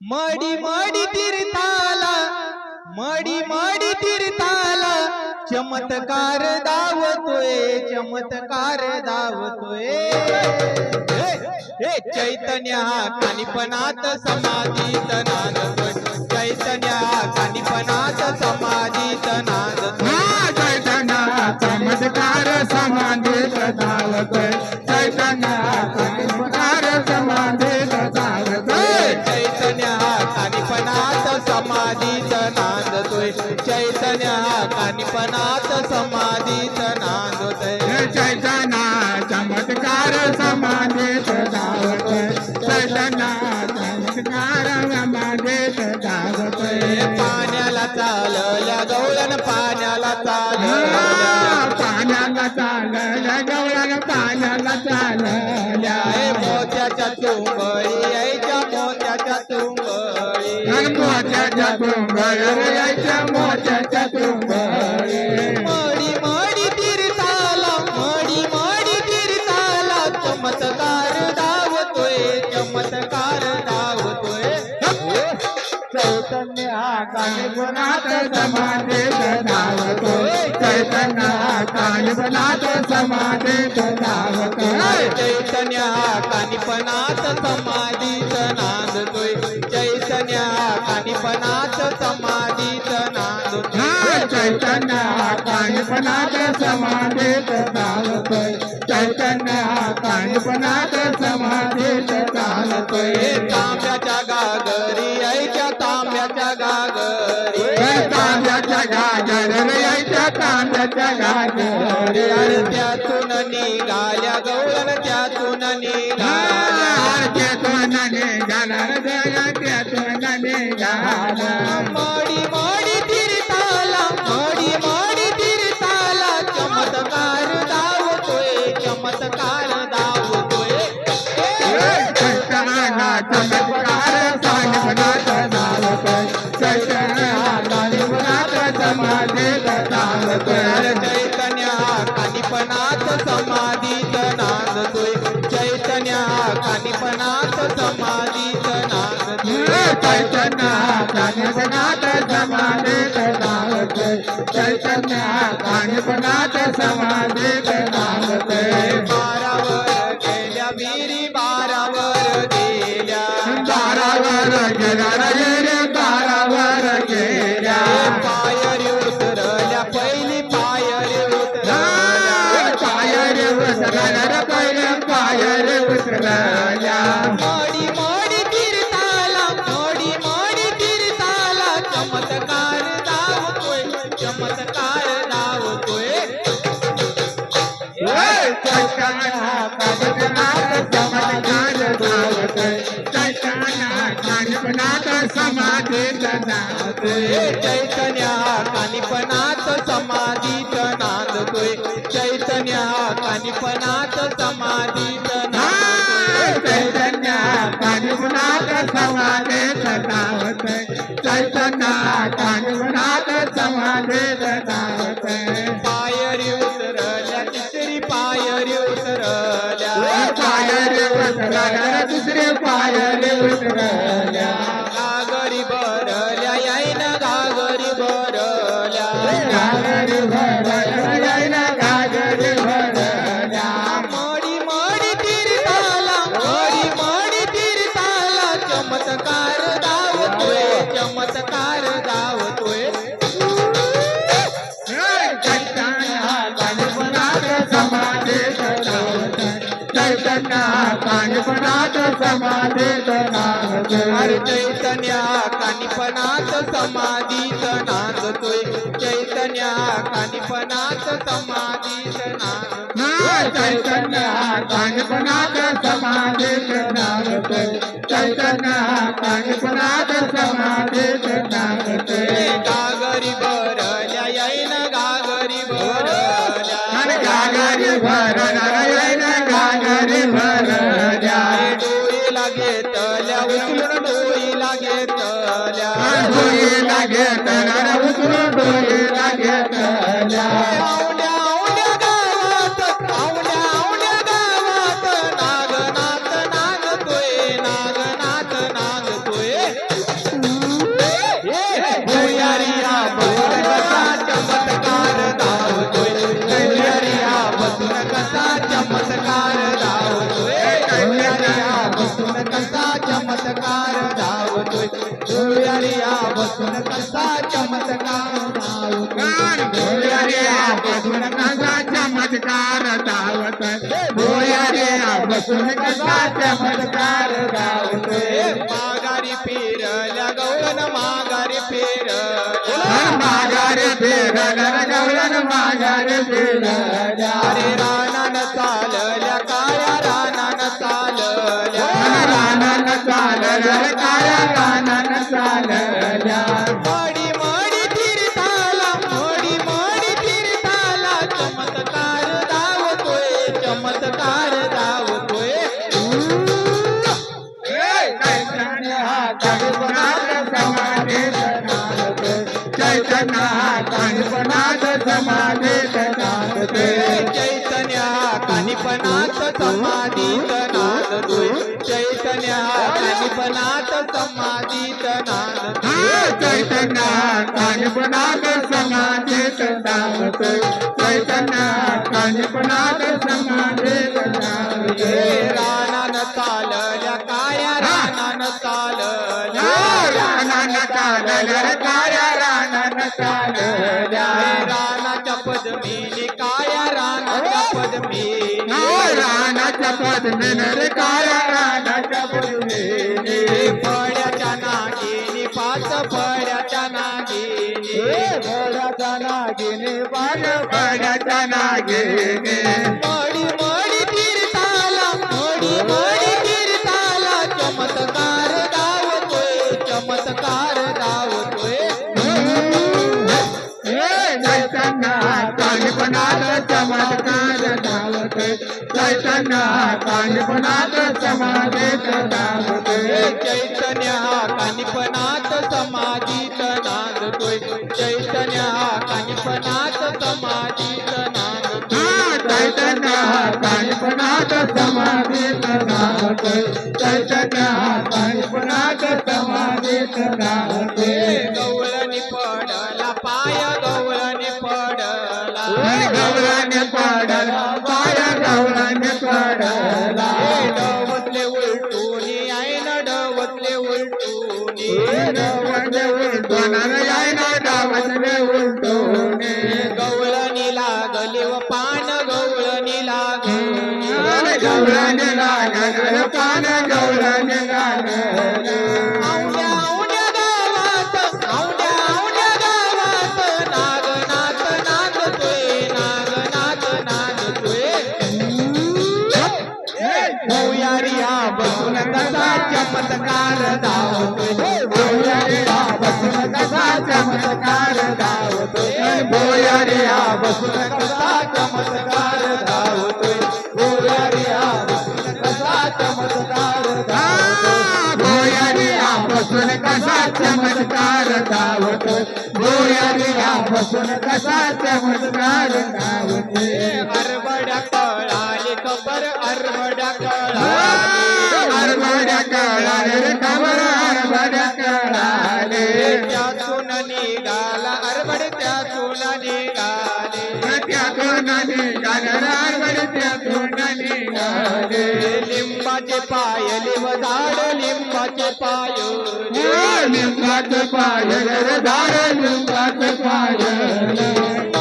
मडी मडी तीर्थाला मडी मडी तीर्थाला चमत्कार दावतोय चमत्कार दावतोय हे, चैतन्य हा कानिपणात समाधी नांदतोय चैतन्य पाण्याला पाण्याला चालल्या गवळण पाण्याला चालल्या मोत्याच्या चुंबळी यायच्या मोत्याच्या चुंबळी मोत्याच्या तुंबळ यायच्या मोत्याच्या तुंबळ कानिपनाथ समाधीत धावतोय चैतन्य कानिपनाथ समाधीत धावतोय चैतन्य कानिपणात समाधीत नांदतोय चैतन्य कानिपणात समाधीत नांदतोय चैतन्य कानिपनाथ समाधीत धावतोय चैतन्य कानिपनाथ समाधीत चालतोय तांब्याच्या गागरी गाजर अरे त्यातून निघाल्या गवळण त्यातून निघाल्या. त्यातून निघाला जगा त्यातून निघाला मडी मडी तीर्थाला मडी मडी तीर्थाला चमत्कार दावतोय चमत्कार दावतोय. चमत्कार धावतोय चैतन्य कानिपनाथ समाधीत धावतोय चैतन्य कानिपनाथ समाधीत हे चैतन्य कानिपणात समाधीत नांदतोय चैतन्य कानिपणात समाधीत नांदतोय चैतन्य कानिपनाथ समाधीत चैतन्य कानिपनाथ समाधीत पायरी उतरल्या तिसरी पायरी उतरल्या. पायर उतरल्या दुसरे पायर उतरल्या. कानिपनाथ समाधीत धावतोय कानिपनाथ अरे कानिपणात समाधीत नांदतोय चैतन्य कानिपणात समाधीत नांदतोय चैतन्य कानिपनाथ समाधीत धावतोय चैतन्य कानिपनाथ समाधीत धावतोय गागरी भरल्या याईन गागरी भरल्या गागरी भरल्या घेतल्या डोईला भुयारिया बसून कसा चमत्कार धावतोय भोयारिया बसून कसा चमत्कार धावत. भोयारिया बसून कसा चमत्कार धावतोय माघारी फिरल्या गौरन माघारी फिर माघारे फिरल गवळण माघारे फिरल्या रानान काया रानान चालल्या मडी मडी तीर्थाला मडी तीर्थाला चमत्कार धावतोय चमत्कार धावतोय चैतन्य हा काणपणात समाधे चैतन्य हा काणपणात समाधीत नांदतोय हा चैतन्य हा काणपणात समाधीत नांदते चैतन्य हा काणपणात समाधीत नांदते रानान चालल्या काया रानान चालल्या रानान चालल्या काया रानान चालल्या रानाच्या काया रानाच्या पदमीने रानाच्या पद्मीन काया रानाच्या पद्मीने. फळाचा नागिने बाग फळाच्या नागिने. मडी मडी तीर्थाला मडी मडी तीर्थाला चमत्कार धावतोय चमत्कार काणपणात चमत्कार. चैतन्य काणपणात समाधीत धावत चैतन्य कानिपनाथ समाधीत नांदतोय. चैतन्य कानिपनाथ समाधीत नांदतोय. चैतन्य काणपणात समाधीत धावत चैतन्य समाधीत गवळणी पडला पाय गवळणी पडला. गौराने पडला डवतले उलटूनी आईन डवतले उलटूनी. डावले उलटवणार याय ना डावले उलटवणे गवळणी लागली व पान गवळणी लागली. गौराने लागल पान लागल. धावतोय भोयारिया बसून कसा चमत्कार धावतोय अरबड्या कळाली. खबर अरबड्या कळाली अरबड्या कळाले रे खबर हरभड्या कळाले त्यातून निघाला अरबड त्यातून निघाले त्यातून लिंबाचे पाय. लिंब झाड लिंबाचे पाय लिंबाचे पाय. रे झाड लिंबाचं पायल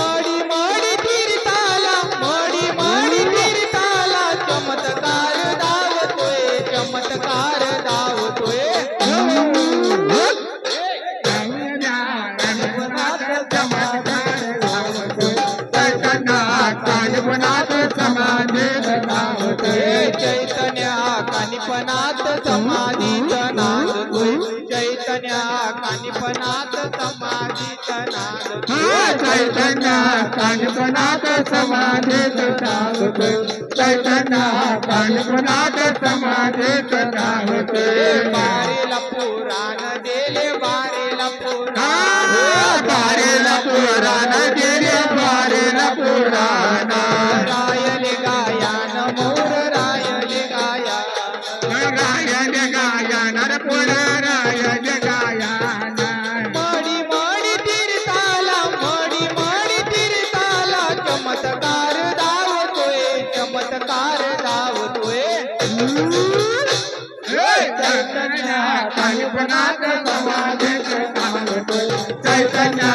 कानिपनाथ समाधीत नांदतोय चैतन्य काणपणात समाधीत धावतोय चैतन्य समाधीत बारेला पुराण दिले बारेला पुराण बारेला पुराण बारेला पुराण रायले गायान मोर रायले गाया गायन गाया जाणार पुराराय काल्पनात समाधीत धावतोय चैतन्य